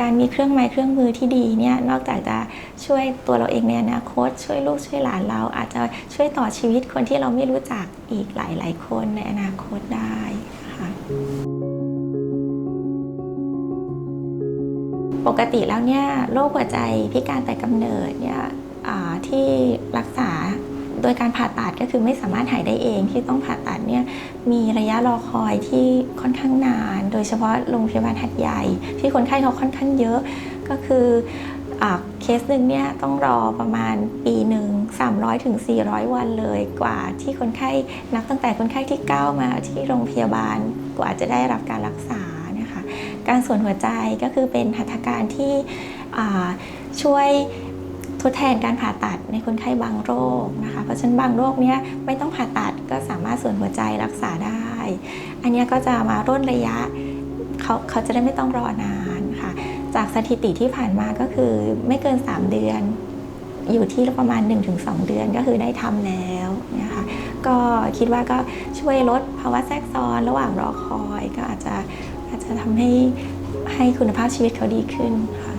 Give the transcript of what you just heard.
การมีเครื่องไม้เครื่องมือที่ดีเนี่ยนอกจากจะช่วยตัวเราเองในอนาคต ช่วยลูกช่วยหลานเรา อาจจะช่วยต่อชีวิตคนที่เราไม่รู้จักอีกหลาย ๆ คนในอนาคตได้ค่ะปกติแล้วเนี่ยโรคหัวใจพิการแต่กำเนิดเนี่ยที่รักษา โดยการผ่าตัดก็คือไม่สามารถหายได้เองที่ต้องผ่าตัดเนี่ยมีระยะรอคอยที่ค่อนข้างนาน โดยเฉพาะโรงพยาบาลหัดใหญ่ ที่คนไข้เขาค่อนข้างเยอะก็คืออาเคสหนึ่งเนี่ยต้องรอประมาณปีหนึ่ง300ถึง400 วันเลยกว่าที่คนไข้นับตั้งแต่คนไข้ที่ก้าวมาที่โรงพยาบาลกว่าจะได้รับการรักษานะคะ การส่วนหัวใจก็คือเป็นหัตถการที่อ่าช่วย ทดแทนการผ่าตัดในคนไข้บางโรคนะคะ เพราะฉะนั้นบางโรคเนี้ยไม่ต้องผ่าตัดก็สามารถส่วนหัวใจรักษาได้ อันนี้ก็จะมาร่นระยะเขาเขาจะได้ไม่ต้องรอนานค่ะ จากสถิติที่ผ่านมาก็คือไม่เกิน 3 เดือน อยู่ที่ประมาณ 1-2 เดือนก็คือได้ทำแล้วนะคะก็คิดว่าก็ช่วยลดภาวะแทรกซ้อนระหว่างรอคอย ก็อาจจะอาจจะทำให้ให้คุณภาพชีวิตเขาดีขึ้นค่ะ